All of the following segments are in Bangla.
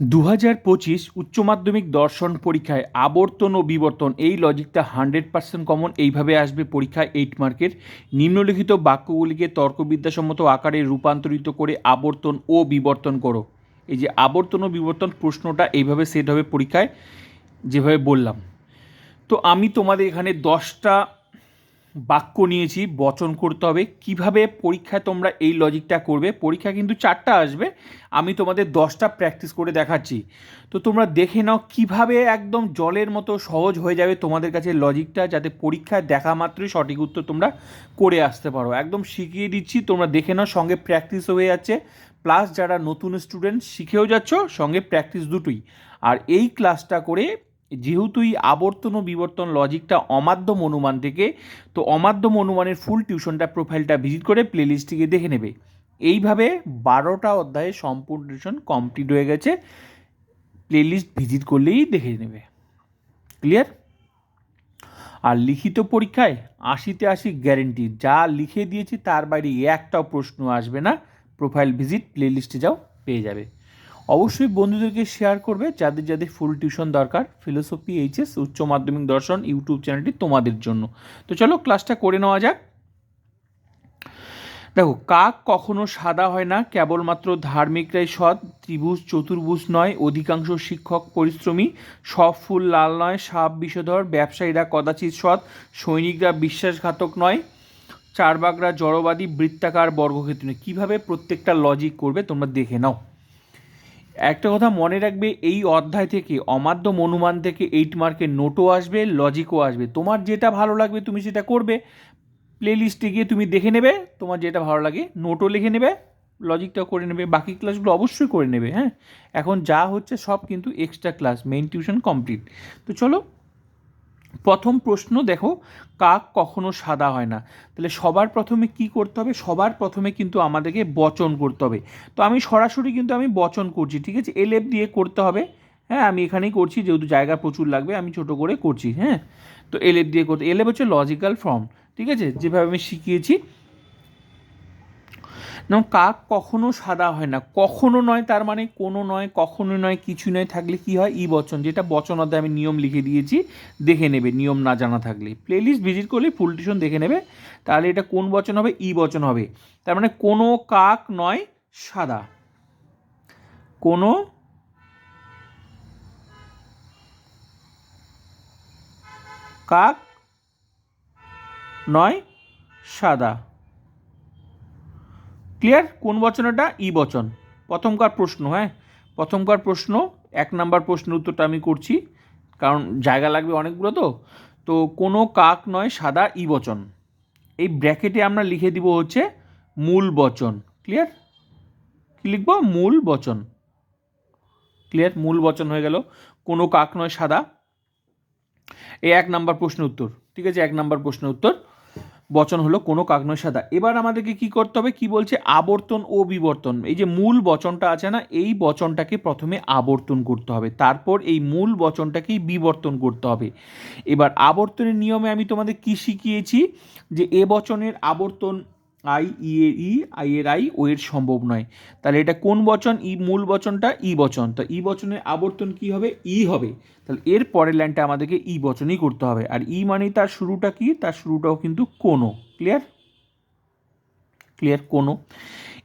দু হাজার পঁচিশ উচ্চ মাধ্যমিক দর্শন পরীক্ষায় আবর্তন ও বিবর্তন, এই লজিকটা হান্ড্রেড পার্সেন্ট কমন এইভাবে আসবে পরীক্ষায় এইট মার্কের নিম্নলিখিত বাক্যগুলিকে তর্কবিদ্যাসম্মত আকারে রূপান্তরিত করে আবর্তন ও বিবর্তন করো। এই যে আবর্তন ও বিবর্তন প্রশ্নটা এইভাবে সেট হবে পরীক্ষায়, যেভাবে বললাম। তো আমি তোমাদের এখানে দশটা বাক্য নিয়েছি, বচন করতে হবে। কীভাবে পরীক্ষায় তোমরা এই লজিকটা করবে? পরীক্ষা কিন্তু চারটা আসবে। আমি তোমাদের দশটা প্র্যাকটিস করে দেখাচ্ছি। তো তোমরা দেখে নাও কীভাবে একদম জলের মতো সহজ হয়ে যাবে তোমাদের কাছে লজিকটা যাতে পরীক্ষায় দেখা মাত্রই সঠিক উত্তর তোমরা করে আসতে পারো। একদম শিখিয়ে দিচ্ছি, তোমরা দেখে নাও সঙ্গে প্র্যাকটিস হয়ে যাচ্ছে। প্লাস যারা নতুন স্টুডেন্ট শিখেও যাচ্ছ, সঙ্গে প্র্যাকটিস দুটোই। আর এই ক্লাসটা করে যেহেতু এই আবর্তন ও বিবর্তন লজিকটা অমাধ্যম অনুমান থেকে, তো অমাধ্যম অনুমানের ফুল টিউশনটা প্রোফাইলটা ভিজিট করে প্লেলিস্টটিকে দেখে নেবে। এইভাবে বারোটা অধ্যায়ে সম্পূর্ণ টিউশন কমপ্লিট হয়ে গেছে। প্লেলিস্ট ভিজিট করলেই দেখে নেবে। ক্লিয়ার আর লিখিত পরীক্ষায় আশিতে আশি গ্যারেন্টি যা লিখে দিয়েছি, তার বাইরে একটাও প্রশ্ন আসবে না। প্রোফাইল ভিজিট প্লেলিস্টে যাও, পেয়ে যাবে। অবশ্যই বন্ধুদেরকে শেয়ার করবে যাদের যাদের ফুল টিউশন দরকার ফিলোসফি এইচএস উচ্চ মাধ্যমিক দর্শন ইউটিউব চ্যানেলটি তোমাদের জন্য। তো চলো ক্লাসটা করে নেওয়া যাক। দেখো, কাক কখনো সাদা হয় না, কেবলমাত্র ধার্মিকরাই সৎ, ত্রিভুজ, চতুর্ভুজ নয়, অধিকাংশ শিক্ষক পরিশ্রমী, সব ফুল লাল নয়, সাপ বিষধর, ব্যবসায়ীরা কদাচিৎ সৎ, সৈনিকরা বিশ্বাসঘাতক নয়, চারবাগরা জড়বাদী, বৃত্তাকার, বর্গক্ষেত্র নয়। কীভাবে প্রত্যেকটা লজিক করবে তোমরা দেখে নাও। একটা কথা মনে রাখবে, এই অধ্যায় থেকে অমাধ্য মনুমান থেকে এইট মার্কের নোটও আসবে লজিকও আসবে। তোমার যেটা ভালো লাগবে তুমি সেটা করবে। প্লে লিস্টে গিয়ে তুমি দেখে নেবে, তোমার যেটা ভালো লাগে নোটও লিখে নেবে লজিকটাও করে নেবে, বাকি ক্লাসগুলো অবশ্যই করে নেবে হ্যাঁ? এখন যা হচ্ছে সব কিন্তু extra class main tuition complete তো চলো প্রথম প্রশ্ন দেখো, কাক কখনো সাদা হয় না। তাহলে সবার প্রথমে কি করতে হবে? সবার প্রথমে কিন্তু আমাদেরকে বচন করতে হবে। তো আমি সরাসরি কিন্তু আমি বচন করছি, ঠিক আছে? এলেপ দিয়ে করতে হবে। হ্যাঁ আমি এখানেই করছি, যেহেতু জায়গা প্রচুর লাগবে, আমি ছোট করে করছি হ্যাঁ? তো এলেপ দিয়ে করতে এলেপ হচ্ছে লজিক্যাল ফর্ম ঠিক আছে? যেভাবে আমি শিখিয়েছি যেমন কাক কখনো সাদা হয় না। কখনো নয়, তার মানে কোনো নয় কখনো নয় কিছু নয়, থাকলে কি হয়? ই বচন, যেটা বচন অধ্যায় আমি নিয়ম লিখে দিয়েছি, দেখে নেবে, নিয়ম না জানা থাকলে। প্লেলিস্ট ভিজিট করলে ফুল টিউশন দেখে নেবে, তাহলে এটা কোন বচন হবে? ই বচন হবে। তার মানে কোনো কাক নয়, সাদা। কোনো কাক নয়, সাদা। ক্লিয়ার? কোন বচন এটা ই বচন। প্রথমকার প্রশ্ন হ্যাঁ? প্রথমকার প্রশ্ন, এক নাম্বার প্রশ্নের উত্তরটা আমি করছি, কারণ জায়গা লাগবে অনেকগুলো তো। তো কোনো কাক নয়, সাদা, ই বচন। এই ব্র্যাকেটে আমরা লিখে দিব হচ্ছে মূল বচন। ক্লিয়ার? কী লিখব? মূল বচন। ক্লিয়ার? মূল বচন হয়ে গেল। কোনো কাক নয়, সাদা। এই এক নাম্বার প্রশ্নের উত্তর। ঠিক আছে? এক নাম্বার প্রশ্নের উত্তর। বচন হলো কোনো কাগ্নয় সাদা এবার আমাদেরকে কি করতে হবে? কি বলছে? আবর্তন ও বিবর্তন। এই যে মূল বচনটা আছে না, এই বচনটাকে প্রথমে আবর্তন করতে হবে। তারপর এই মূল বচনটাকেই বিবর্তন করতে হবে। এবার আবর্তনের নিয়মে আমি তোমাদের কি শিখিয়েছি? যে এ বচনের আবর্তন I, E, A, E, I, এর আই, ও এর সম্ভব নয়। তাহলে এটা কোন বচন? ই মূল বচনটা ই বচন। তো ই বচনের আবর্তন কি হবে? ই হবে। তাহলে এর পরের লাইনটা আমাদেরকে ই বচনই করতে হবে। আর ই মানে তার শুরুটা কি? তার শুরুটাও কিন্তু কোনো। ক্লিয়ার? ক্লিয়ার? কোনো।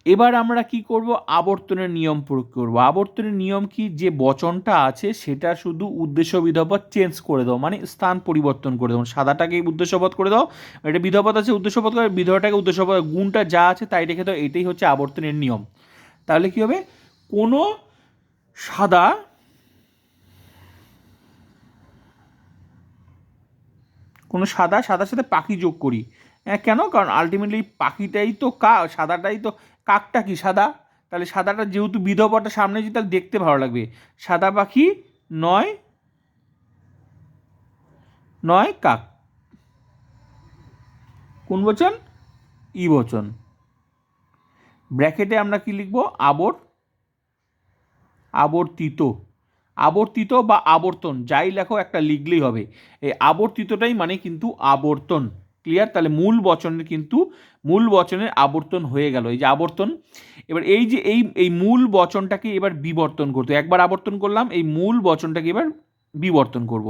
এবার আমরা কি করব? আবর্তনের নিয়ম প্রয়োগ করব। আবর্তনের নিয়ম কি? যে বচনটা আছে, সেটা শুধু উদ্দেশ্য বিধপদ চেঞ্জ করে দাও। মানে স্থান পরিবর্তন করে দাও। সাদাটাকে উদ্দেশ্যপদ করে দাও এটা বিধপদ আছে উদ্দেশ্যপদ করে, বিধবাটাকে উদ্দেশ্যপদ গুণটা যা আছে তাই রেখে দাও। এটাই হচ্ছে আবর্তনের নিয়ম। তাহলে কি হবে? কোনো সাদা কোনো সাদা, সাদার সাথে পাখি যোগ করি। হ্যাঁ কেন? কারণ আলটিমেটলি পাখিটাই তো কা, সাদাটাই তো কাকটা কি, সাদা? তাহলে সাদাটা যেহেতু বিধবাটা সামনে যদি তাহলে দেখতে ভালো লাগবে। সাদা পাখি নয় নয় কাক। কোন বচন? ই বচন। ব্র্যাকেটে আমরা কি লিখব? আবর, আবর্তিত। আবর্তিত বা আবর্তন, যাই লেখো, একটা লিখলেই হবে। এই আবর্তিতটাই মানে কিন্তু আবর্তন। ক্লিয়ার তাহলে মূল বচনের কিন্তু, মূল বচনের আবর্তন হয়ে গেল। এই যে আবর্তন, এবার এই যে এই এই মূল বচনটাকে এবার বিবর্তন করতে, একবার আবর্তন করলাম, এই মূল বচনটাকে এবার বিবর্তন করব।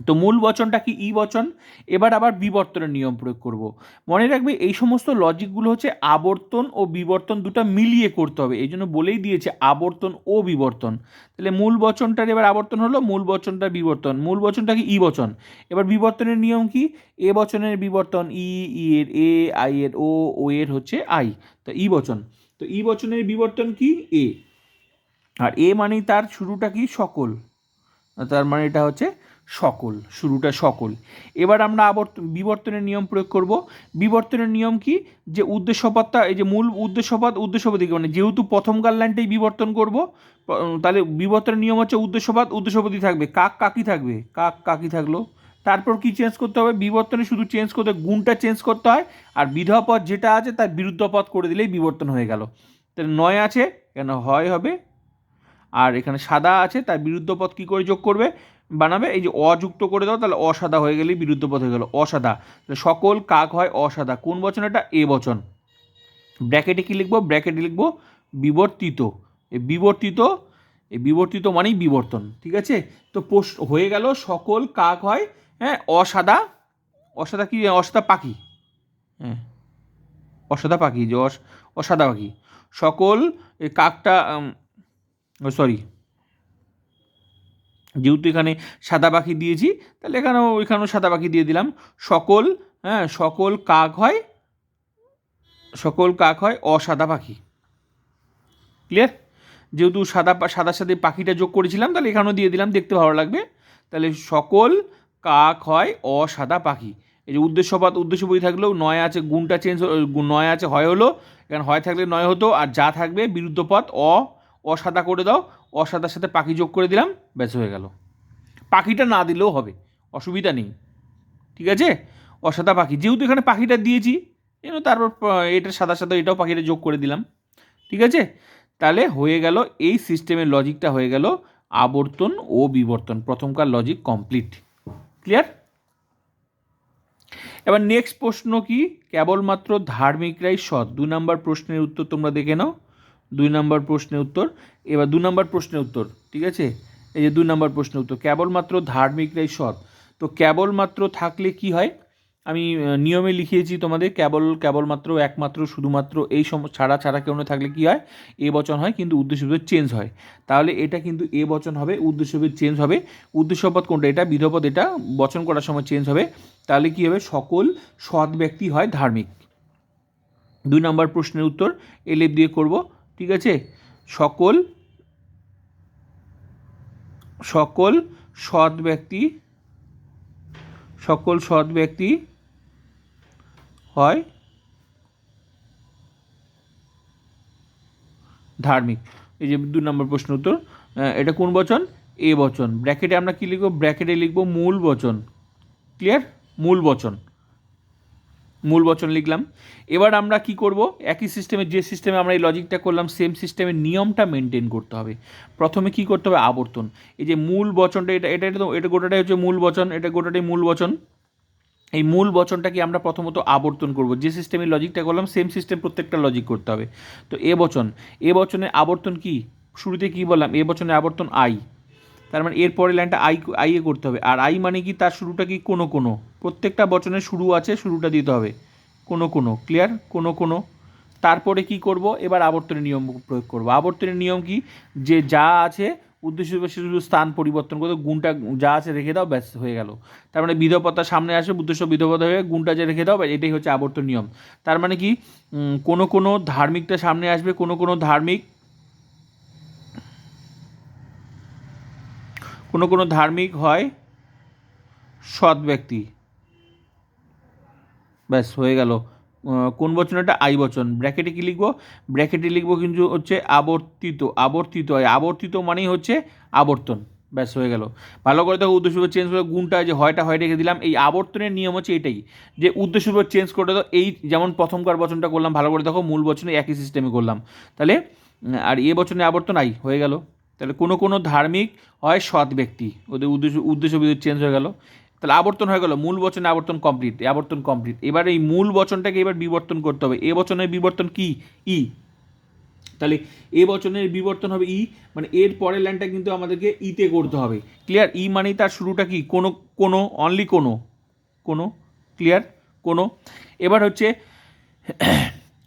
তো মূল বচনটা কি ই বচন? এবার আবার বিবর্তনের নিয়ম প্রয়োগ করব। মনে রাখবে এই সমস্ত লজিকগুলো হচ্ছে আবর্তন ও বিবর্তন দুটো মিলিয়ে করতে হবে। এই জন্য বলেই দিয়েছে আবর্তন ও বিবর্তন। তাহলে মূল বচনটার এবার আবর্তন হলো, মূল বচনটা বিবর্তন। মূল বচনটা কি ই বচন? এবার বিবর্তনের নিয়ম কি? এ বচনের বিবর্তন ই ই এর এ, আই এর ও ও এর হচ্ছে আই। তো ই বচন। তো ই বচনের বিবর্তন কি? এ। আর এ মানেই তার শুরুটা কি? সকল। তার মানে এটা হচ্ছে সকল, শুরুটা সকল। এবার আমরা আবর্ত, বিবর্তনের নিয়ম প্রয়োগ করব। বিবর্তনের নিয়ম কি? যে উদ্দেশ্যপদটা এই যে মূল উদ্দেশ্যপদ উদ্দেশ্যপদিকে মানে যেহেতু প্রথমকার লাইনটাই বিবর্তন করব তাহলে বিবর্তনের নিয়ম হচ্ছে উদ্দেশ্যপদ উদ্দেশ্যপদই থাকবে। কাক কাকি থাকবে? কাক কাকি থাকল। তারপর কি চেঞ্জ করতে হবে? বিবর্তনে শুধু চেঞ্জ করতে, গুণটা চেঞ্জ করতে হয়, আর বিধবাপথ যেটা আছে তার বিরুদ্ধ পদ করে দিলেই বিবর্তন হয়ে গেল। তাহলে নয় আছে, কেন হয় হবে? আর এখানে সাদা আছে, তার বিরুদ্ধ পদ কী করে যোগ করবে? বানাবে, এই যে অযুক্ত করে দাও, তাহলে অসাদা হয়ে গেলেই বিরুদ্ধ পদ হয়ে গেল। অসাদা সকল কাক হয় অসাদা কোন বচন এটা? এ বচন। ব্র্যাকেটে কী লিখব? ব্র্যাকেটে লিখব, বিবর্তিত। এই বিবর্তিত এই বিবর্তিত মানেই বিবর্তন, ঠিক আছে? তো পোস্ট হয়ে গেল, সকল কাক হয় হ্যাঁ অসাদা অসাদা কি? অসাদা পাখি। হ্যাঁ অসাদা পাখি, যে অস অসাদা পাখি। সকল কাকটা সরি যেহেতু এখানে সাদা পাখি দিয়েছি, তাহলে এখানেও এখানেও সাদা পাখি দিয়ে দিলাম। সকল হ্যাঁ সকল কাক হয়, সকল কাক হয় অসাদা পাখি। ক্লিয়ার যেহেতু সাদা সাদার সাথে পাখিটা যোগ করেছিলাম, তাহলে এখানেও দিয়ে দিলাম, দেখতে ভালো লাগবে। তাহলে সকল কাক হয় অসাদা পাখি। এই যে উদ্দেশ্যপাত উদ্দেশ্য বই থাকলেও নয় আছে, গুণটা চেঞ্জ নয় আছে, হয় হলো, এখানে হয় থাকলে নয় হতো, আর যা থাকবে বিরুদ্ধ পথ, অ, অসাদা করে দাও। অসাদার সাথে পাখি যোগ করে দিলাম, ব্যাস হয়ে গেল। পাখিটা না দিলেও হবে, অসুবিধা নেই, ঠিক আছে? অসাদা পাখি, যেহেতু এখানে পাখিটা দিয়েছি জন্য তারপর এটা সাদা সাদা এটাও পাখিটা যোগ করে দিলাম, ঠিক আছে? তাহলে হয়ে গেল, এই সিস্টেমের লজিকটা হয়ে গেল আবর্তন ও বিবর্তন, প্রথমকার লজিক কমপ্লিট ক্লিয়ার এবার নেক্সট প্রশ্ন কি? কেবলমাত্র ধার্মিকরাই সৎ? দু নম্বর প্রশ্নের উত্তর তোমরা দেখে নাও। দুই নম্বর প্রশ্নের উত্তর, এবার দু নম্বর প্রশ্নের উত্তর, ঠিক আছে? এই যে দুই নম্বর প্রশ্নের উত্তর, কেবলমাত্র ধার্মিকরাই সৎ। তো কেবলমাত্র থাকলে কি হয়? আমি নিয়মে লিখিয়েছি তোমাদের, কেবল, কেবলমাত্র, একমাত্র, শুধুমাত্র, এই সম, ছাড়া ছাড়া কেউ থাকলে কি হয়? এ বচন হয়, কিন্তু উদ্দেশ্যপদ চেঞ্জ হয়। তাহলে এটা কিন্তু এ বচন হবে উদ্দেশ্যপদ চেঞ্জ হবে। উদ্দেশ্যপদ কোনটা? এটা বিধপদ এটা বচন করার সময় চেঞ্জ হবে। তাহলে কি হবে? সকল সৎ ব্যক্তি হয় ধার্মিক। দুই নম্বর প্রশ্নের উত্তর এলেপ দিয়ে করব। ঠিক আছে? সকল সকল সৎ ব্যক্তি, সকল সৎ ব্যক্তি হয় ধার্মিক। এই যে দু নম্বর প্রশ্ন উত্তর এটা কোন বচন? এ বচন। ব্র্যাকেটে আমরা কি লিখব? ব্র্যাকেটে লিখব মূল বচন। ক্লিয়ার? মূল বচন। মূল বচন লিখলাম। এবার আমরা কি করব? একই সিস্টেমে যে সিস্টেমে আমরা এই লজিকটা করলাম সেম সিস্টেমের নিয়মটা মেনটেন করতে হবে। প্রথমে কি করতে হবে? আবর্তন। এই যে মূল বচনটা, এটা এটা এটা এটা গোটাটাই হচ্ছে মূল বচন, এটা গোটাটাই মূল বচন। এই মূল বচনটাকে আমরা প্রথমত আবর্তন করব? যে সিস্টেমে লজিকটা করলাম সেম সিস্টেম প্রত্যেকটা লজিক করতে হবে। তো এ বচন, এ বচনে আবর্তন কি? শুরুতে কি বললাম? এ বচনে আবর্তন আই তার মানে এর পরের লাইনটা আই আইয়ে করতে হবে। আর আই মানে কি? তার শুরুটা কি? কোনো কোনো। প্রত্যেকটা বচনের শুরু আছে, শুরুটা দিতে হবে। কোনো কোনো। ক্লিয়ার কোনো কোনো। তারপরে কি করব? এবার আবর্তনের নিয়ম প্রয়োগ করব। আবর্তনের নিয়ম কি? যে যা আছে, উদ্দেশ্য শুধু স্থান পরিবর্তন করে গুণটা যা আছে রেখে দাও, ব্যাস, হয়ে গেল। তার মানে বিধপতা সামনে আসে উদ্দেশ্য বিধপতা হয়ে গুণটা যে রেখে দাও এটাই হচ্ছে আবর্তন নিয়ম। তার মানে কি? কোনো কোনো ধার্মিকটা সামনে আসবে, কোনো কোনো ধার্মিক কোনো কোনো ধার্মিক হয়, সৎ ব্যক্তি। ব্যাস, হয়ে গেল। কোন বচন এটা আই বচন। ব্র্যাকেটে কি লিখব? ব্র্যাকেটে লিখব কিন্তু হচ্ছে আবর্তিত আবর্তিত হয়। আবর্তিত মানেই হচ্ছে আবর্তন। ব্যাস, হয়ে গেল। ভালো করে দেখো উদ্দেশ্য চেঞ্জ করে গুণটা, যে হয়টা হয় রেখে দিলাম। এই আবর্তনের নিয়ম হচ্ছে এটাই, যে উদ্দেশ্য চেঞ্জ করে দাও। এই যেমন প্রথমকার বচনটা করলাম, ভালো করে দেখো, মূল বচনে একই সিস্টেমে করলাম। তাহলে আর এ বচনে আবর্তন, আই, হয়ে গেল। তাহলে কোনো কোনো ধার্মিক হয় সৎ ব্যক্তি। ওদের উদ্দেশ্য উদ্দেশ্য চেঞ্জ হয়ে গেল। তাহলে আবর্তন হয়ে গেল। মূল বচনে আবর্তন কমপ্লিট আবর্তন কমপ্লিট এবার এই মূল বচনটাকে এবার বিবর্তন করতে হবে। এ বচনের বিবর্তন কি? ই। তাহলে এ বচনের বিবর্তন হবে ই মানে এর পরের লাইনটা কিন্তু আমাদেরকে ইতে করতে হবে। ক্লিয়ার ই মানেই তার শুরুটা কি? কোনো কোনো অনলি কোনো। কোনো? ক্লিয়ার কোনো? এবার হচ্ছে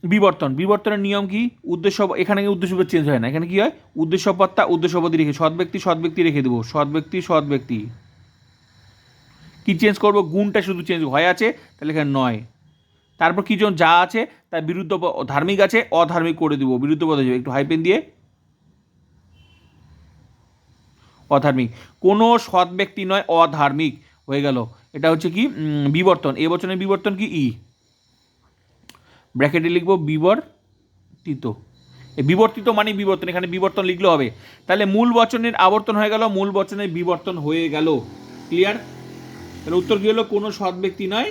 বিবর্তন। বিবর্তনের নিয়ম কি? উদ্দেশ্য এখানে উদ্দেশ্য চেঞ্জ হয় না। এখানে কি হয়? উদ্দেশ্যপত্তা উদ্দেশ্যপতি রেখে সৎ ব্যক্তি সৎ ব্যক্তি রেখে দেবো। সৎ ব্যক্তি সৎ ব্যক্তি। কি চেঞ্জ করব? গুণটা শুধু চেঞ্জ হয় আছে, তাহলে এখানে নয়। তারপর কি জন যা আছে, তার বিরুদ্ধ ধার্মিক আছে, অধার্মিক করে দিব। বিরুদ্ধ পদে একটু হাইপেন দিয়ে। অধার্মিক। কোনো সৎ ব্যক্তি নয়, অধার্মিক। হয়ে গেল। এটা হচ্ছে কি? বিবর্তন। এ বচনের বিবর্তন কি? ই। ব্র্যাকেটে লিখব বিবর্তিত। বিবর্তিত মানে বিবর্তন, এখানে বিবর্তন লিখলে হবে। তাহলে মূল বচনের আবর্তন হয়ে গেল, মূল বচনের বিবর্তন হয়ে গেল। ক্লিয়ার তাহলে উত্তর কী হলো? কোনো সৎ ব্যক্তি নয়,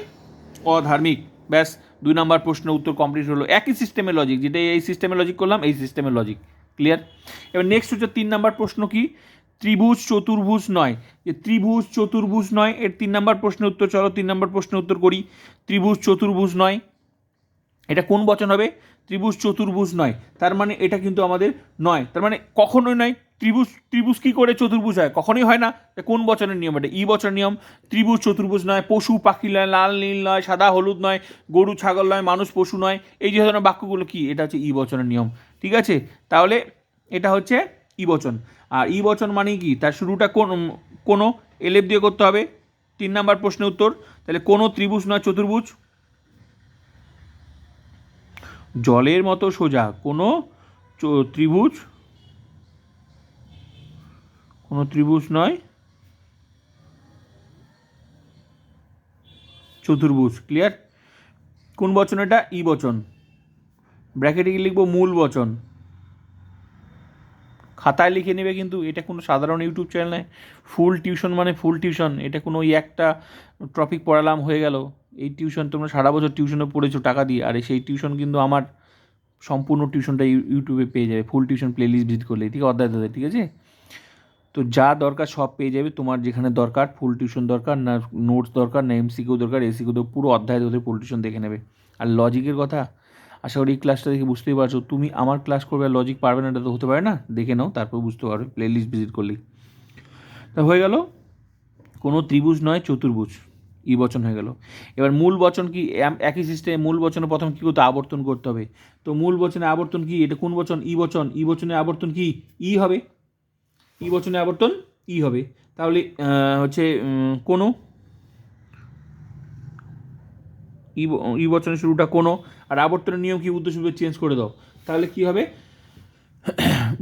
অধার্মিক। ব্যাস, দুই নম্বর প্রশ্নের উত্তর কমপ্লিট হলো। একই সিস্টেমের লজিক যেটা এই সিস্টেমে লজিক করলাম, এই সিস্টেমের লজিক ক্লিয়ার এবার নেক্সট হচ্ছে তিন নম্বর প্রশ্ন কি? ত্রিভুজ, চতুর্ভুজ নয়। যে ত্রিভুজ, চতুর্ভুজ নয়, এর তিন নম্বর প্রশ্নের উত্তর, চলো তিন নম্বর প্রশ্নের উত্তর করি। ত্রিভুজ, চতুর্ভুজ নয় এটা কোন বচন হবে? ত্রিভুজ চতুর্ভুজ নয়। তার মানে এটা কিন্তু আমাদের নয়। তার মানে কখনোই নয়। ত্রিভুজ ত্রিভুজ কী করে চতুর্ভুজ হয়? কখনোই হয় না। কোন বচনের নিয়ম? এটা ই বচনের নিয়ম। ত্রিভুজ চতুর্ভুজ নয়। পশু, পাখি নয়। লাল, নীল নয়। সাদা, হলুদ নয়। গরু, ছাগল নয়। মানুষ, পশু নয়। এই যে ধরনের বাক্যগুলো কী? এটা হচ্ছে ই বচনের নিয়ম। ঠিক আছে? তাহলে এটা হচ্ছে ই বচন। আর ই বচন মানে কি? তার শুরুটা কোন, কোনো? এলেপ দিয়ে করতে হবে। তিন নাম্বার প্রশ্নের উত্তর। তাহলে কোনো ত্রিভুজ নয়, চতুর্ভুজ? জলের মতো সোজা, কোনো ত্রিভুজ কোনো ত্রিভুজ নয়, চতুর্ভুজ ক্লিয়ার কোন বচন এটা? ই বচন। ব্র্যাকেটে লিখব মূল বচন। খাতায় লিখে নেবে কিন্তু, এটা কোনো সাধারণ ইউটিউব চ্যানেল নয়। ফুল টিউশন মানে ফুল টিউশন এটা কোনো ওই একটা টপিক পড়ালাম, হয়ে গেল। এই টিউশন তোমরা সারা বছর টিউশনে পড়েছো টাকা দিয়ে, আর সেই টিউশন কিন্তু আমার সম্পূর্ণ টিউশনটা ইউটিউবে পেয়ে যাবে ফুল টিউশন প্লেলিস্ট ভিজিট করলে, ঠিক আছে? অধ্যায় ঠিক আছে? তো যা দরকার সব পেয়ে যাবে, তোমার যেখানে দরকার ফুল টিউশন দরকার, না নোটস দরকার, না এমসিকিউ দরকার এসিকিউ দরকার, পুরো অধ্যায় ধরে ফুল টিউশন দেখে নেবে। আর লজিকের কথা, আশা করি এই ক্লাসটা দেখে বুঝতেই পারছ, তুমি আমার ক্লাস করবে, আর লজিক পারবে না, এটা তো হতে পারে না? দেখে নাও, তারপর বুঝতে পারবে প্লেলিস্ট ভিজিট করলেই। তা হয়ে গেল, কোনো ত্রিভুজ নয়, চতুর্ভুজ। ই বচন হয়ে গেল। এবার মূল বচন কি? একই সিস্টেমে মূল বচনে প্রথম কী করতে আবর্তন করতে হবে। তো মূল বচনে আবর্তন কি? এটা কোন বচন? ই বচন। ই বচনে আবর্তন কি? ই হবে। ই বচনে আবর্তন ই হবে। তাহলে হচ্ছে কোনো ই বচনের শুরুটা কোনো আর আবর্তনের নিয়ম কি? উদ্দেশ্য চেঞ্জ করে দাও। তাহলে কি হবে?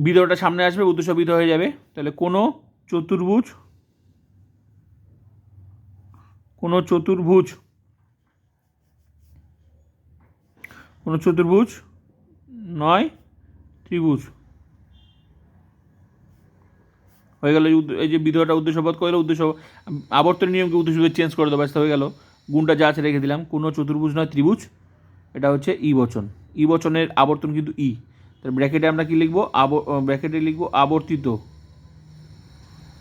বিধটা সামনে আসবে উদ্দেশ্য বিধ হয়ে যাবে। তাহলে কোনো চতুর্ভুজ কোনো চতুর্ভুজ। কোনো চতুর্ভুজ নয়, ত্রিভুজ। হয়ে গেল এই যে বিধটা উদ্দেশ্যপদ করে উদ্দেশ্য আবর্তন নিয়মকে উদ্দেশ্য চেঞ্জ করে দেবো হয়ে গেল। গুণটা যা আছে রেখে দিলাম। কোনো চতুর্ভুজ নয়, ত্রিভুজ। এটা হচ্ছে ই বচন। ই বচনের আবর্তন কিন্তু ই। তাহলে ব্র্যাকেটে আমরা কি লিখব? আব ব্র্যাকেটে লিখব আবর্তিত।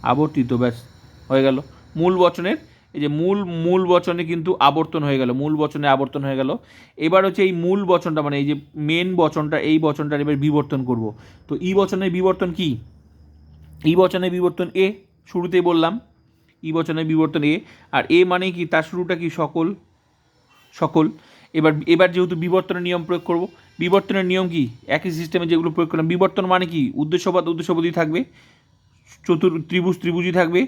আবর্তিত, ব্যাস। হয়ে গেল। মূল বচনের এই যে মূল মূল বচনে কিন্তু আবর্তন হয়ে গেল, মূল বচনে আবর্তন হয়ে গেল। এবার হচ্ছে এই মূল বচনটা মানে এই যে মেন বচনটা, এই বচনটার এবার বিবর্তন করব। তো ই বচনের বিবর্তন কি? ই বচনের বিবর্তন এ শুরুতেই বললাম। ই বচনের বিবর্তন এ আর এ মানে কি? তার শুরুটা কি? সকল সকল। এবার এবার যেহেতু বিবর্তনের নিয়ম প্রয়োগ করব, বিবর্তনের নিয়ম কি? একই সিস্টেমে যেগুলো প্রয়োগ করলাম, বিবর্তন মানে কি? উদ্দেশ্যপদ উদ্দেশ্যপদই থাকবে, চতুর, ত্রিভুজ, ত্রিভুজই থাকবে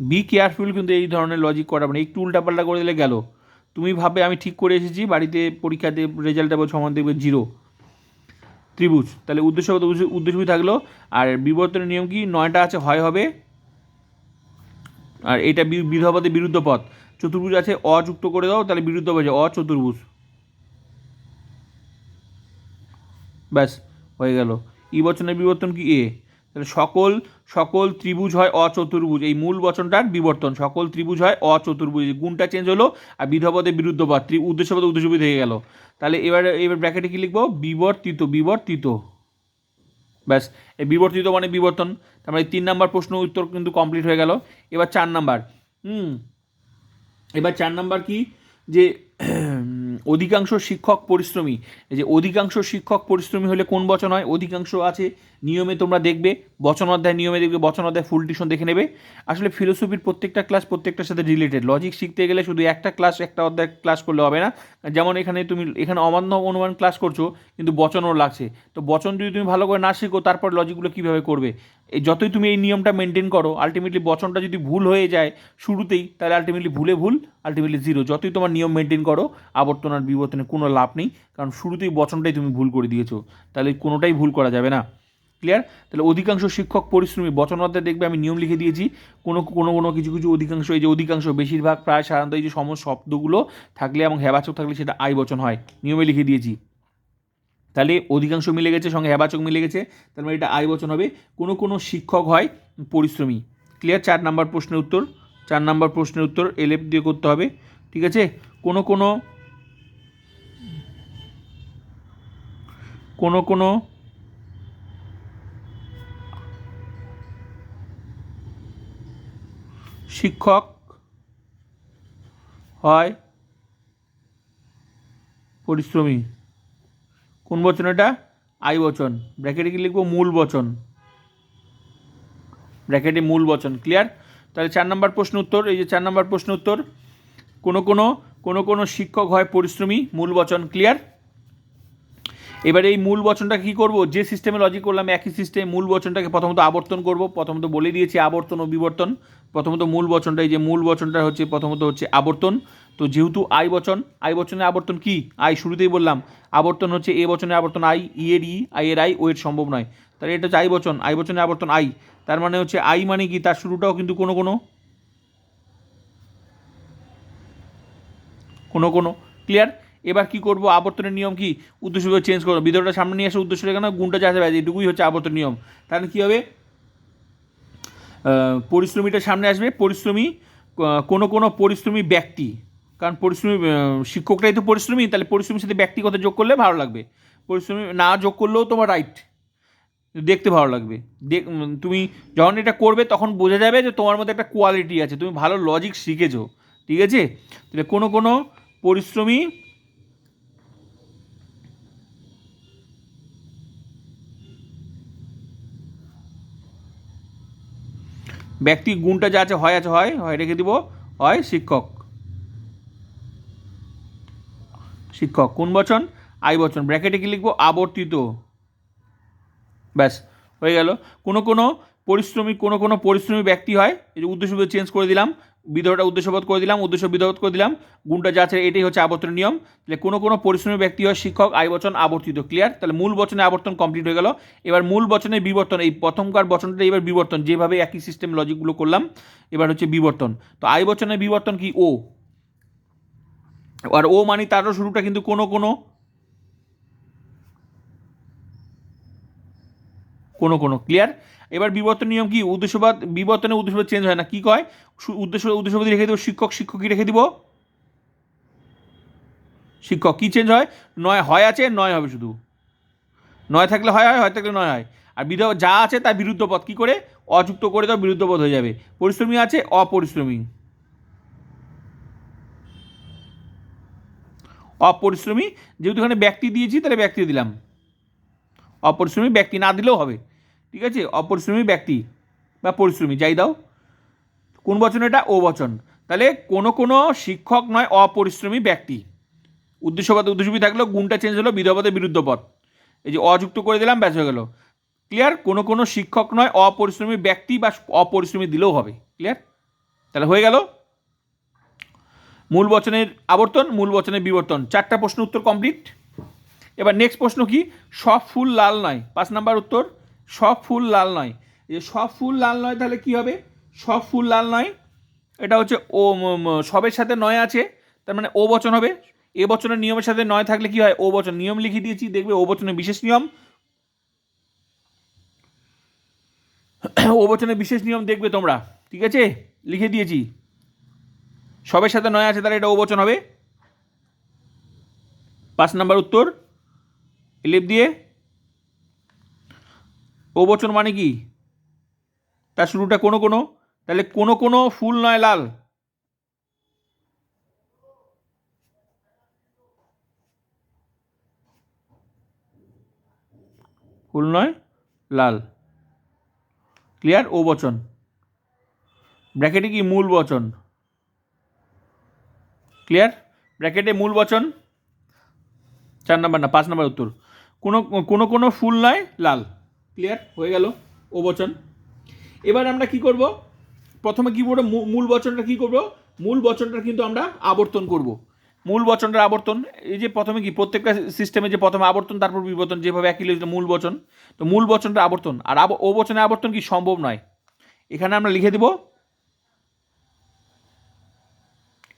বি কেয়ারফুল কিন্তু এই ধরনের লজিক করা মানে একটু উল্টাপাল্টা করে দিলে গেল। তুমি ভাবে আমি ঠিক করে এসেছি, বাড়িতে পরীক্ষাতে রেজাল্ট দেবো, সমান দেখবে জিরো ত্রিভুজ। তাহলে উদ্দেশ্য উদ্দেশ্যই থাকল? আর বিবর্তনের নিয়ম কি? নয়টা আছে, হয় হবে। আর এটা বি- বিধপদে বিরুদ্ধ পথ। চতুর্ভুজ আছে অযুক্ত করে দাও, তাহলে বিরুদ্ধ হয়ে অচতুর্ভুজ। ব্যাস, হয়ে গেল। ই বচনের বিবর্তন কি? এ। তাহলে সকল সকল ত্রিভুজ হয় অচতুর্ভুজ। এই মূল বচনটার বিবর্তন, সকল ত্রিভুজ হয় অচতুর্ভুজ। গুণটা চেঞ্জ হলো আর বিধপদে বিরুদ্ধ পথ ত্রি উদ্দেশ্যপদে উদ্দেশ্যবিদ হয়ে গেল। তাহলে এবার এবার ব্র্যাকেটে কি লিখব? বিবর্তিত বিবর্তিত। ব্যাস, এই বিবর্তিত মানে বিবর্তন। তার মানে তিন নাম্বার প্রশ্ন উত্তর কিন্তু কমপ্লিট হয়ে গেল। এবার চার নাম্বার। হুম, এবার চার নাম্বার কি? যে অধিকাংশ শিক্ষক পরিশ্রমী যে অধিকাংশ শিক্ষক পরিশ্রমী হলে কোন বচন হয়? অধিকাংশ আছে, নিয়মে তোমরা দেখবে, বচন অধ্যায় নিয়মে দেখবে, বচন অধ্যায় ফুল টিউশন দেখে নেবে। আসলে ফিলোসফির প্রত্যেকটা ক্লাস প্রত্যেকটার সাথে রিলেটেড লজিক শিখতে গেলে শুধু একটা ক্লাস একটা অধ্যায় ক্লাস করলে হবে না। যেমন এখানে তুমি, এখানে অমান্য অনুমান ক্লাস করছ, কিন্তু বচনও লাগছে। তো বচন যদি তুমি ভালো করে না শিখো, তারপর লজিকগুলো কীভাবে করবে? এই যতই তুমি এই নিয়মটা মেনটেন করো আলটিমেটলি বচনটা যদি ভুল হয়ে যায় শুরুতেই, তাহলে আলটিমেটলি ভুলে ভুল আলটিমেটলি জিরো যতই তোমার নিয়ম মেনটেন করো, আবর্তন আর বিবর্তনে কোনো লাভ নেই, কারণ শুরুতেই বচনটাই তুমি ভুল করে দিয়েছ। তাহলে কোনোটাই ভুল করা যাবে না। ক্লিয়ার তাহলে অধিকাংশ শিক্ষক পরিশ্রমী বচন দেখবে আমি নিয়ম লিখে দিয়েছি। কোনো কোনো কোনো কিছু কিছু অধিকাংশ, এই যে অধিকাংশ, বেশিরভাগ প্রায় সাধারণত এই যে সমস্ত শব্দগুলো থাকলে এবং হ্যাবাচক থাকলে সেটা আই বচন হয়। নিয়মে লিখে দিয়েছি। তাহলে অধিকাংশ মিলে গেছে, সঙ্গে হ্যাবাচক মিলে গেছে, তার মানে এটা আয় বচন হবে। কোনো কোনো শিক্ষক হয় পরিশ্রমী। ক্লিয়ার চার নাম্বার প্রশ্নের উত্তর, চার নাম্বার প্রশ্নের উত্তর এলএফ দিয়ে করতে হবে, ঠিক আছে? কোনো কোনো কোনো কোনো, শিক্ষক হয় পরিশ্রমী। কোন বচন এটা? আই বচন। ব্র্যাকেটে কি লিখব? মূল বচন। ব্র্যাকেটে মূল বচন। ক্লিয়ার তাহলে চার নম্বর প্রশ্ন উত্তর। এই যে চার নম্বর প্রশ্ন উত্তর। কোনো কোনো কোনো কোনো শিক্ষক হয় পরিশ্রমী, মূল বচন। ক্লিয়ার এবার এই মূল বচনটা কী করব? যে সিস্টেমে লজিক করলাম, একই সিস্টেমে মূল বচনটাকে প্রথমত আবর্তন করব। প্রথমত বলে দিয়েছি আবর্তন ও বিবর্তন। প্রথমত মূল বচনটা, এই যে মূল বচনটা হচ্ছে, প্রথমত হচ্ছে আবর্তন। তো যেহেতু আই বচন, আই বচনে আবর্তন কি? আই, শুরুতেই বললাম, আবর্তন হচ্ছে এ বচনে আবর্তন আই, ই এর ই, আই এর আই, ও এর সম্ভব নয়। তাহলে এটা হচ্ছে আই বচন, আই বচনে আবর্তন আই। তার মানে হচ্ছে আই মানে কি? তার শুরুটাও কিন্তু কোনো কোনো। কোনো কোনো। ক্লিয়ার এবার কি করব? আবর্তনের নিয়ম কি? উদ্দেশ্য চেঞ্জ করব বিদরটা সামনে নিয়ে আসে উদ্দেশ্য রেখে না গুণটা যা যাবে এটুকুই হচ্ছে আবর্তন নিয়ম। তাহলে কী হবে? পরিশ্রমীটা সামনে আসবে। পরিশ্রমী কোনো কোনো পরিশ্রমী ব্যক্তি কারণ পরিশ্রমী শিক্ষকরাই তো পরিশ্রমী, তাহলে পরিশ্রমীর সাথে ব্যক্তিগত যোগ করলে ভালো লাগবে। পরিশ্রমী না যোগ করলেও তোমার রাইট দেখতে ভালো লাগবে। তুমি যখন এটা করবে তখন বোঝা যাবে যে তোমার মধ্যে একটা কোয়ালিটি আছে, তুমি ভালো লজিক শিখেছো, ঠিক আছে? তাহলে কোনো কোনো পরিশ্রমী ব্যক্তি গুণটা যা আছে হয় আছে হয় হয় রেখে দিব, হয় শিক্ষক। শিক্ষক, কোন বচন? আই বচন। ব্র্যাকেটে কি লিখব? আবর্তিত। ব্যাস, হয়ে গেল। কোনো কোনো পরিশ্রমী, কোনো কোনো পরিশ্রমী ব্যক্তি হয়, এই যে উদ্দেশ্য চেঞ্জ করে দিলাম বিধবটা উদ্দেশ্যবোধ করে দিলাম, উদ্দেশ্য বিধবোধ করে দিলাম, গুণটা যা আছে এটাই হচ্ছে আবর্তন নিয়ম। তাহলে কোনো কোনো পরিশ্রমী ব্যক্তি হয়, শিক্ষক, আই বচন, আবর্তিত। ক্লিয়ার তাহলে মূল বচনে আবর্তন কমপ্লিট হয়ে গেল। এবার মূল বচনে বিবর্তন, এই প্রথমকার বচনটা এবার বিবর্তন, যেভাবে একই সিস্টেম লজিকগুলো করলাম, এবার হচ্ছে বিবর্তন। তো আই বচনের বিবর্তন কি? ও আর ও মানে তারও শুরুটা কিন্তু কোনো কোনো কোনো কোনো ক্লিয়ার এবার বিবর্তন নিয়ম কি? উদ্দেশ্যবাদ, বিবর্তনে উদ্দেশ্যবাদ চেঞ্জ হয় না, কি কয়? উদ্দেশ্য, উদ্দেশ্যবাদী রেখে দেবো, শিক্ষক, শিক্ষকই রেখে দিব। শিক্ষক কি চেঞ্জ হয়? নয়, হয় আছে, নয় হবে শুধু। নয় থাকলে হয় হয় হয় থাকলে নয় হয়। আর বিধ যা আছে তার বিরুদ্ধ পদ কী করে? অযুক্ত করে দাও বিরুদ্ধ পদ হয়ে যাবে। পরিশ্রমী আছে, অপরিশ্রমী। অপরিশ্রমী, যেহেতু এখানে ব্যক্তি দিয়েছি, তাহলে ব্যক্তি দিলাম। অপরিশ্রমী ব্যক্তি না দিলেও হবে। ঠিক আছে? অপরিশ্রমী ব্যক্তি বা পরিশ্রমী, যাই দাও। কোন বচন এটা? ও বচন। তাহলে কোনো কোনো শিক্ষক নয়, অপরিশ্রমী ব্যক্তি। উদ্দেশ্যপদ উদ্দেশ্যপী থাকলেও গুণটা চেঞ্জ হলো বিধপদের বিরুদ্ধ পদ। এই যে অযুক্ত করে দিলাম, ব্যাস হয়ে গেল। ক্লিয়ার কোনো কোনো শিক্ষক নয়, অপরিশ্রমী ব্যক্তি বা অপরিশ্রমী দিলেও হবে। ক্লিয়ার তাহলে হয়ে গেল। মূল বচনের আবর্তন, মূল বচনের বিবর্তন। চারটা প্রশ্ন উত্তর কমপ্লিট এবার নেক্সট প্রশ্ন কি? সব ফুল লাল নয়। পাঁচ নাম্বার উত্তর, সব ফুল লাল নয়। যে সব ফুল লাল নয় তাহলে কি হবে? সব ফুল লাল নয়। এটা হচ্ছে ও সবের সাথে নয় আছে, তার মানে ও বচন হবে। এ বচনের নিয়মের সাথে নয় থাকলে কি হয়? ও বচন, নিয়ম লিখে দিয়েছি, দেখবে ও বচনের বিশেষ নিয়ম। ও বচনের বিশেষ নিয়ম দেখবে তোমরা। ঠিক আছে? লিখে দিয়েছি। সবের সাথে নয় আছে, তাহলে এটা ও বচন হবে। পাঁচ নাম্বার উত্তর এলিপ দিয়ে। ও বচন মানে কি? তার শুরুটা কোনো কোনো, তাহলে কোনো কোনো ফুল নয় লাল। ফুল নয়, লাল। ক্লিয়ার ও বচন ব্র্যাকেটে কি মূল বচন? ক্লিয়ার ব্র্যাকেটে মূল বচন? চার নাম্বার না, পাঁচ নাম্বার উত্তর। কোনো কোনো কোনো ফুল নয় লাল। ক্লিয়ার হয়ে গেল ও বচন। এবার আমরা কি করব? প্রথমে কি করব? মূল বচনটা কি করব? মূল বচনটা কিন্তু আমরা আবর্তন করব। মূল বচনটার আবর্তন, এই যে প্রথমে কি, প্রত্যেকটা সিস্টেমে যে প্রথমে আবর্তন, তারপর বিবর্তন, যেভাবে একই লিখলে মূল বচন। তো মূল বচনটা আবর্তন। আর ও বচনে আবর্তন কি? সম্ভব নয়। এখানে আমরা লিখে দেব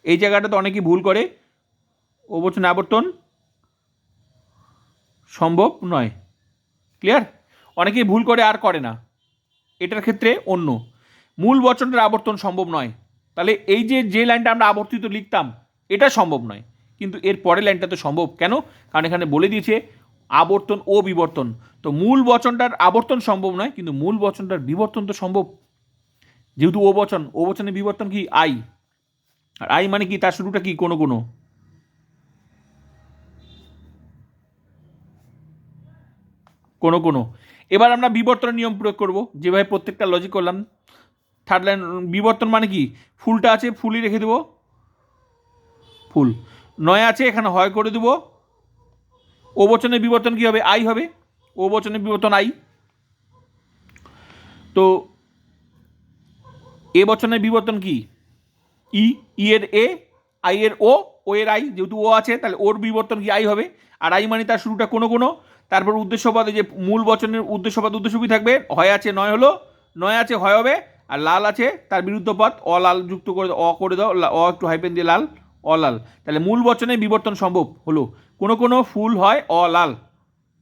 এই জায়গাটাতে অনেকেই ভুল করে। ও বচনে আবর্তন সম্ভব নয়। ক্লিয়ার অনেকেই ভুল করে, আর করে না। এটার ক্ষেত্রে অন্য। মূল বচনটার আবর্তন সম্ভব নয়। তাহলে এই যে যে লাইনটা আমরা আবর্তিত লিখতাম, এটা সম্ভব নয়। কিন্তু এর পরের লাইনটা তো সম্ভব। কেন? কারণ এখানে বলে দিয়েছে, আবর্তন ও বিবর্তন। তো মূল বচনটার আবর্তন সম্ভব নয়, কিন্তু মূল বচনটার বিবর্তন তো সম্ভব। যেহেতু ও বচন, ও বচনের বিবর্তন কি? আই। আর আই মানে কি? তার শুরুটা কি? কোনো কোনো। কোনো কোনো। এবার আমরা বিবর্তনের নিয়ম প্রয়োগ করব। যেভাবে প্রত্যেকটা লজিক করলাম। থার্ড লাইন বিবর্তন মানে কি? ফুলটা আছে, ফুলই রেখে দেবো। ফুল। নয় আছে, এখানে হয় করে দেবো। ও বচনের বিবর্তন কী হবে? আই হবে। ও বচনের বিবর্তন আই। তো, এ বচনের বিবর্তন কি? ই ই এর এ, আই এর ও ও এর আই যেহেতু ও আছে, তাহলে ওর বিবর্তন কি আই হবে? আর আই মানে তার শুরুটা কোনো কোনো। তারপর উদ্দেশ্যপদে যে মূল বচনের উদ্দেশ্যপদ উদ্দেশ্যপি থাকবে? হয় আছে, নয় হলো, নয় আছে, হয় হবে, আর লাল আছে, তার বিরুদ্ধ পদ অলাল যুক্ত করে, অ করে দাও অ একটু হাইপেন দিয়ে লাল অলাল তাহলে মূল বচনে বিবর্তন সম্ভব হলো। কোনো কোনো ফুল হয় অলাল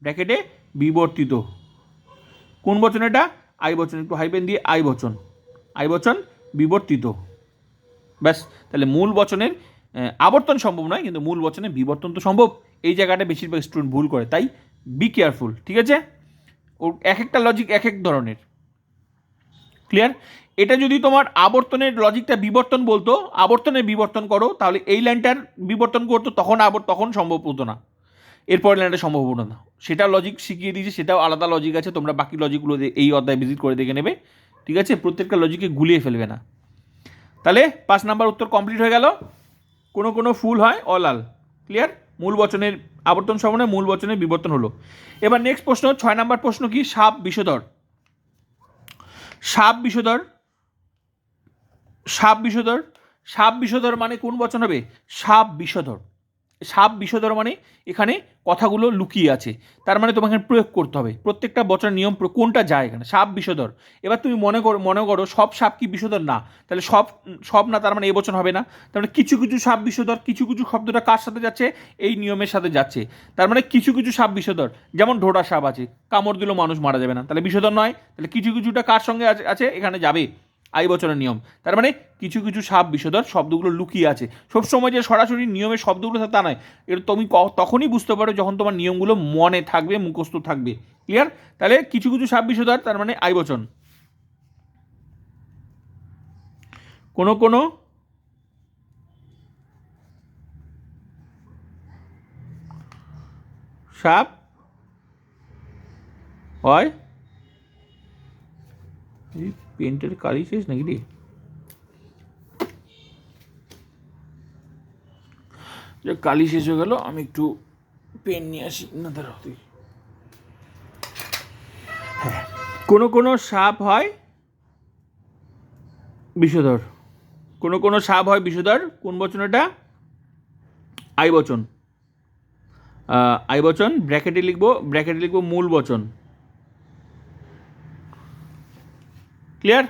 ব্র্যাকেটে বিবর্তিত। কোন বচন এটা আই বচন, একটু হাইপেন দিয়ে আই বচন। আই বচন বিবর্তিত। ব্যাস, তাহলে মূল বচনের আবর্তন সম্ভব নয়, কিন্তু মূল বচনে বিবর্তন তো সম্ভব। এই জায়গাটা বেশিরভাগ স্টুডেন্ট ভুল করে, তাই বি কেয়ারফুল ঠিক আছে? ওর এক একটা লজিক এক এক ধরনের। ক্লিয়ার এটা যদি তোমার আবর্তনের লজিকটা বিবর্তন বলতো আবর্তনের বিবর্তন করো, তাহলে এই লাইনটার বিবর্তন করতো, তখন আবার, তখন সম্ভব হতো না। এরপর লাইনটা সম্ভব হতো না। সেটা লজিক শিখিয়ে দিয়েছে, সেটাও আলাদা লজিক আছে, তোমরা বাকি লজিকগুলো এই অধ্যায় ভিজিট করে দেখে নেবে, ঠিক আছে? প্রত্যেকটা লজিকে গুলিয়ে ফেলবে না। তাহলে পাঁচ নাম্বার উত্তর কমপ্লিট হয়ে গেল। কোনো কোনো ফুল হয় অলাল ক্লিয়ার মূল বচনের আবর্তন সমনে মূল বচনের বিবর্তন হলো। এবার নেক্সট প্রশ্ন, ছয় নাম্বার প্রশ্ন কি? সাপ বিষধর। সাপ বিষধর। সাপ বিষধর। সাপ বিষধর মানে কোন বচন হবে? সাপ বিষধর। সাপ বিষধর মানে এখানে কথাগুলো লুকিয়ে আছে। তার মানে তোমাকে প্রয়োগ করতে হবে। প্রত্যেকটা বচনের নিয়ম কোনটা যায় এখানে? সাপ বিষধর এবার তুমি মনে করো মনে করো সব সাপ কি বিষধর না। তাহলে সব সব না, তার মানে এ বচন হবে না। তার মানে কিছু কিছু সাপ বিষধর কিছু কিছু শব্দটা কার সাথে যাচ্ছে? এই নিয়মের সাথে যাচ্ছে। তার মানে কিছু কিছু সাপ বিষধর যেমন ঢোড়া সাপ আছে, কামড় দিলেও মানুষ মারা যাবে না। তাহলে বিষধর নয়। তাহলে কিছু কিছুটা কার সঙ্গে আছে? এখানে যাবে। আই বচনের নিয়ম। তার মানে কিছু কিছু সাপ বিষধর শব্দগুলো লুকিয়ে আছে। সবসময় যে সরাসরি নিয়মের শব্দগুলো তা নয়। এটা তুমি তখনই বুঝতে পারো যখন তোমার নিয়মগুলো মনে থাকবে, মুখস্থ থাকবে। ক্লিয়ার তাহলে কিছু কিছু সাপ বিষধর তার মানে আই বচন। কোনো কোনো। সাপ। হয়। পেন্টের কালি শেষ নাকি রে? কালি শেষ হয়ে গেল, আমি একটু পেন নিয়ে আসি। না তুই হ্যাঁ কোনো কোনো সাপ হয় বিষধর। কোনো কোনো সাপ হয় বিষধর, কোন বচন এটা? আই বচন। আই বচন, ব্র্যাকেটে লিখব ব্র্যাকেটে লিখব মূল বচন। ক্লিয়ার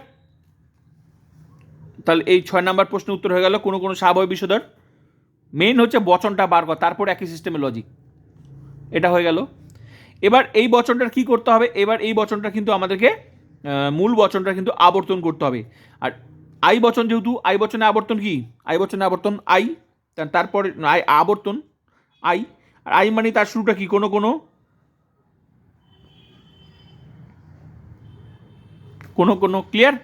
তাহলে এই ছয় নাম্বার প্রশ্নের উত্তর হয়ে গেল কোনো কোনো হয় বিষধর মেইন হচ্ছে বচনটা বার কর, তারপর একই সিস্টেমে লজিক এটা হয়ে গেল। এবার এই বচনটার কি করতে হবে? এবার এই বচনটা কিন্তু আমাদেরকে মূল বচনটা কিন্তু আবর্তন করতে হবে। আর আই বচন যেহেতু আই বচনে আবর্তন কি? আই বচনে আবর্তন আই তারপরে আই আবর্তন আই আর আই মানে তার শুরুটা কি? কোনো কোনো কোনো কোনো ক্লিয়ার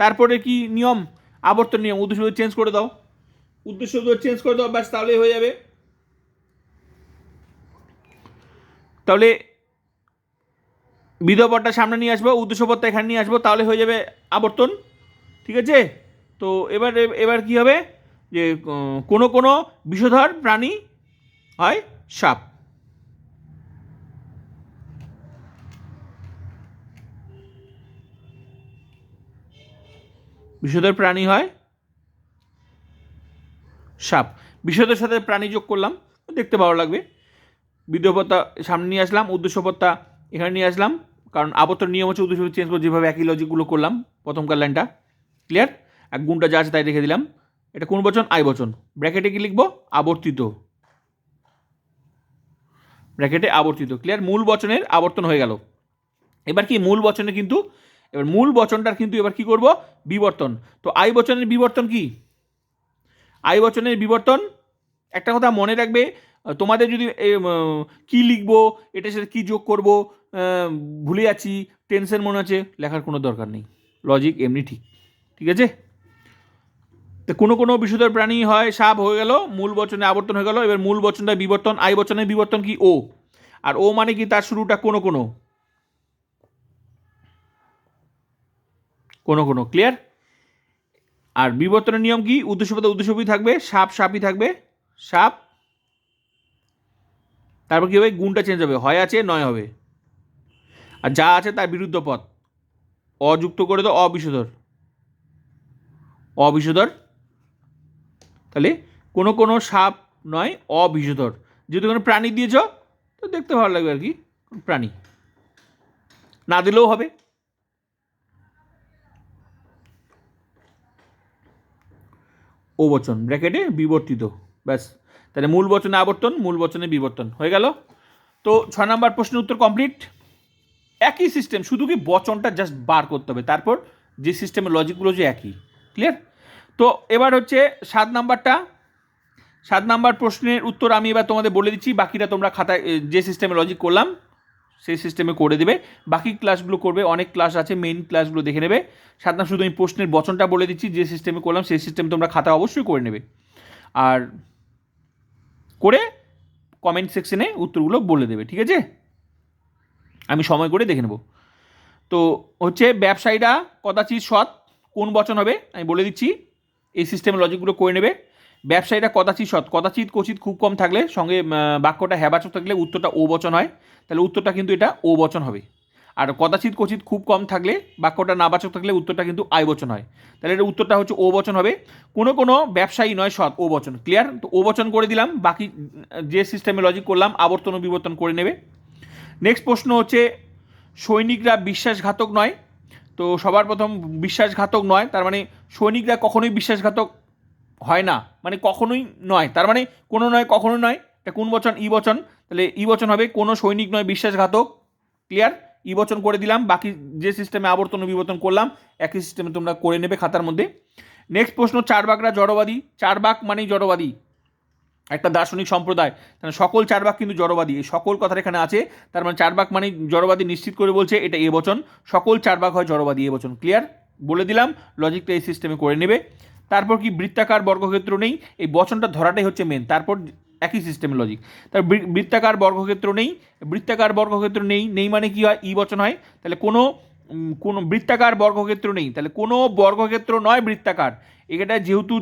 তারপরে কি নিয়ম? আবর্তন নিয়ম উদ্দেশ্য চেঞ্জ করে দাও। উদ্দেশ্য চেঞ্জ করে দাও, ব্যাস, তাহলেই হয়ে যাবে। তাহলে বিধবরটা সামনে নিয়ে আসব উদ্দেশ্যপদটা এখানে নিয়ে আসব, তাহলে হয়ে যাবে আবর্তন। ঠিক আছে? তো এবার এবার কি হবে? যে কোনো কোনো বিষধর প্রাণী হয় সাপ। বিষধর প্রাণী হয় সাপ। বিষধের সাথে প্রাণী যোগ করলাম, দেখতে ভালো লাগবে। বিদ্যপত্তা সামনে নিয়ে আসলাম উদ্দেশ্যপত্তা এখানে নিয়ে আসলাম, কারণ আবর্তন নিয়ম হচ্ছে উদ্দেশ্য চেঞ্জ করে যেভাবে একই লজিকগুলো করলাম, প্রথমকার লাইনটা ক্লিয়ার এক গুণটা যা আছে তাই রেখে দিলাম। এটা কোন বচন? আই বচন। ব্র্যাকেটে কি লিখব? আবর্তিত। ব্র্যাকেটে আবর্তিত। ক্লিয়ার মূল বচনের আবর্তন হয়ে গেল। এবার কি? মূল বচনে কিন্তু এবার মূল বচনটার কিন্তু এবার কি করব? বিবর্তন। তো আই বচনের বিবর্তন কি? আই বচনের বিবর্তন, একটা কথা মনে রাখবে, তোমাদের যদি কি লিখব, এটার সাথে কি যোগ করব ভুলে যাচ্ছি টেনশন মনে আছে, লেখার কোনো দরকার নেই। লজিক এমনি ঠিক ঠিক আছে? তো কোনো কোনো বিষধর প্রাণী হয়, সাপ হয়ে গেল, মূল বচনে আবর্তন হয়ে গেল, এবার মূল বচনটা বিবর্তন, আই বচনের বিবর্তন কি? ও। আর ও মানে কি? তার শুরুটা কোনো কোনো। কোনো কোনো ক্লিয়ার আর বিবর্তনের নিয়ম কি? উদ্দেশ্যপদ উদ্দেশ্যপই থাকবে, সাপ সাপই থাকবে, সাপ। তারপর কি হবে? গুণটা চেঞ্জ হবে। হয় আছে, নয় হবে। আর যা আছে তার বিরুদ্ধ পথ। অযুক্ত করে দাও অবিষধর অবিষধর তাহলে কোনো কোনো সাপ নয় অবিষধর যেহেতু কোনো প্রাণী দিয়েছ, তো দেখতে ভালো লাগবে আর কি প্রাণী। না দিলেও হবে। ও বচন ব্র্যাকেটে বিবর্তিত। ব্যাস। তাহলে মূল বচনে আবর্তন, মূল বচনে বিবর্তন। হয়ে গেল? তো ছ নম্বর প্রশ্নের উত্তর কমপ্লিট একই সিস্টেম শুধু কি বচনটা জাস্ট বার করতে হবে? তারপর যে সিস্টেমের লজিকগুলো যে একই। ক্লিয়ার তো এবার হচ্ছে সাত নাম্বারটা। সাত নাম্বার প্রশ্নের উত্তর আমি এবার তোমাদের বলে দিচ্ছি, বাকিটা তোমরা খাতায় যে সিস্টেমে লজিক করলাম। সেই সিস্টেমে করে দেবে। বাকি ক্লাসগুলো করবে, অনেক ক্লাস আছে মেইন ক্লাসগুলো দেখে নেবে। নাম শুধু আমি প্রশ্নের বচনটা বলে দিচ্ছি, যে সিস্টেমে করলাম, সেই সিস্টেম তোমরা খাতা অবশ্যই করে নেবে। আর করে কমেন্ট সেকশনে উত্তরগুলো বলে দেবে, ঠিক আছে? আমি সময় করে দেখে নেব। তো হচ্ছে ব্যবসায়ীরা, কদাচিৎ সৎ, কোন বচন হবে? আমি বলে দিচ্ছি, এই সিস্টেমে লজিকগুলো করে নেবে। ব্যবসায়ীরা কদাচিৎ সৎ, কদাচিৎ কচিত খুব কম থাকলে সঙ্গে বাক্যটা হ্যাবাচক থাকলে উত্তরটা ও বচন হয়। তাহলে উত্তরটা কিন্তু এটা ও বচন হবে। আর কদাচিৎ কচিত খুব কম থাকলে, বাক্যটা নাবাচক থাকলে উত্তরটা কিন্তু আয় বচন হয়। তাহলে এটা উত্তরটা হচ্ছে ও বচন হবে। কোনো কোনো ব্যবসায়ী নয় সৎ, ও বচন। ক্লিয়ার? তো ও বচন করে দিলাম। বাকি যে সিস্টেমে লজিক করলাম, আবর্তন বিবর্তন করে নেবে। নেক্সট প্রশ্ন হচ্ছে, সৈনিকরা বিশ্বাসঘাতক নয়। তো সবার প্রথম, বিশ্বাসঘাতক নয়। তার মানে সৈনিকরা কখনোই বিশ্বাসঘাতক হয় না। মানে কখনোই নয়। তার মানে কোনো নয় কখনো নয়। এটা কোন বচন? ই বচন। তাহলে ই বচন হবে কোনো সৈনিক নয়, বিশ্বাসঘাতক। ক্লিয়ার ই বচন করে দিলাম। বাকি যে সিস্টেমে আবর্তন বিবর্তন করলাম, একই সিস্টেমে তোমরা করে নেবে খাতার মধ্যে। নেক্সট প্রশ্ন চারবাকরা জড়বাদী। চারবাক মানেই জড়বাদী। একটা দার্শনিক সম্প্রদায়। তাহলে সকল চারবাক কিন্তু জড়বাদী। এই সকল কথাটা এখানে আছে। তার মানে চারবাক মানে জড়বাদী নিশ্চিত করে বলছে, এটা এ বচন। সকল চারবাক হয় জড়বাদী, এ বচন। ক্লিয়ার বলে দিলাম। লজিকটা এই সিস্টেমে করে নেবে। তারপর কি বৃত্তাকার বর্গক্ষেত্র নেই? এই বচনটা ধরাটাই হচ্ছে মেন তারপর একই সিস্টেমের লজিক তার বৃত্তাকার বর্গক্ষেত্র নেই। বৃত্তাকার বর্গক্ষেত্র নেই। নেই মানে কি হয়? ই বচন হয়। তাহলে কোনো কোনো বৃত্তাকার বর্গক্ষেত্র নেই। তাহলে কোনো বর্গক্ষেত্র নয় বৃত্তাকার। এটা যেহেতু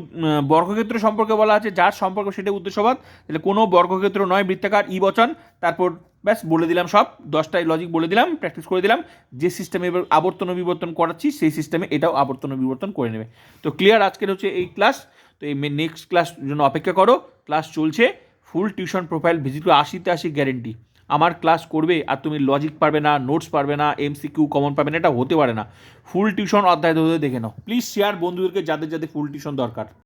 বর্গক্ষেত্র সম্পর্কে বলা আছে, যার সম্পর্ক সেটা উদ্দেশ্যবাদ। তাহলে কোনো বর্গক্ষেত্র নয় বৃত্তাকার, ই বচন। তারপর ব্যাস, বলে দিলাম সব। দশটাই লজিক বলে দিলাম প্র্যাকটিস করে দিলাম। যে সিস্টেমে এবার আবর্তন বিবর্তন করাচ্ছি, সেই সিস্টেমে এটাও আবর্তন বিবর্তন করে নেবে। তো ক্লিয়ার আজকের হচ্ছে এই ক্লাস তো এই নেক্সট ক্লাস জন্য অপেক্ষা করো। ক্লাস চলছে। ফুল টিউশন প্রোফাইল ভিজিট করে আশিতে আশি গ্যারেন্টি আমার ক্লাস করবে আর তুমি লজিক পারবে না নোটস পারবে না এমসিকিউ কমন পাবে না, এটা হতে পারে না। ফুল টিউশন অধ্যায় ধরে দেখে নাও। প্লিজ শেয়ার বন্ধুদেরকে যাদের যাদের ফুল টিউশন দরকার।